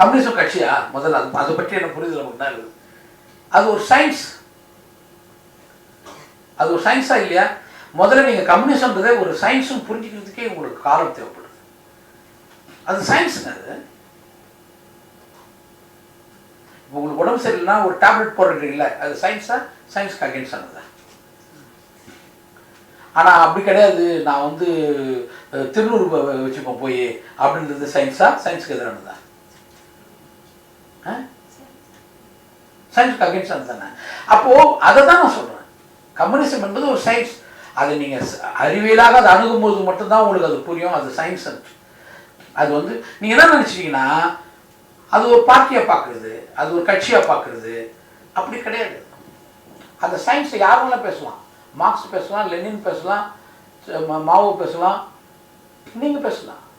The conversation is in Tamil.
கம்யூனிசம் கட்சியா? முதல்ல அது அதை பற்றி எனக்கு புரிதல் மட்டும் தான் இருக்குது. அது ஒரு சயின்ஸ் அது ஒரு சயின்ஸா இல்லையா? முதல்ல நீங்கள் கம்யூனிசம்ன்றதே ஒரு சயின்ஸும் புரிஞ்சுக்கிறதுக்கே உங்களுக்கு காலம் தேவைப்படுது. அது சயின்ஸுங்க அது. இப்போ உங்களுக்கு உடம்பு சரியில்லைன்னா ஒரு டேப்லெட் போடுறீங்களா அது சயின்ஸா சயின்ஸ்க்கு அகேன்ஸ்ட் ஆனதா? ஆனால் அப்படி கிடையாது. நான் வந்து திருநூறு வச்சுப்போம் போய். அப்படின்றது சயின்ஸா சயின்ஸ்க்கு எதிரானதா? சயின்ஸ்க்கு அகேன்ஸ்ட் தானே. அப்போது அதை தான் நான் சொல்கிறேன் கம்யூனிசம் என்பது ஒரு சயின்ஸ். அதை நீங்கள் அறிவியலாக அதை அணுகும்போது மட்டும்தான் உங்களுக்கு அது புரியும். அது சயின்ஸ் அது வந்து நீங்கள் என்ன நினச்சிட்டீங்கன்னா அது ஒரு பார்ட்டியாக பார்க்குறது அது ஒரு கட்சியாக பார்க்குறது. அப்படி கிடையாது. அந்த சயின்ஸை யார் வேணாலும் பேசலாம்? மார்க்ஸ் பேசலாம் லெனின் பேசலாம் மா- மாவோ பேசலாம் நீங்கள் பேசலாம்.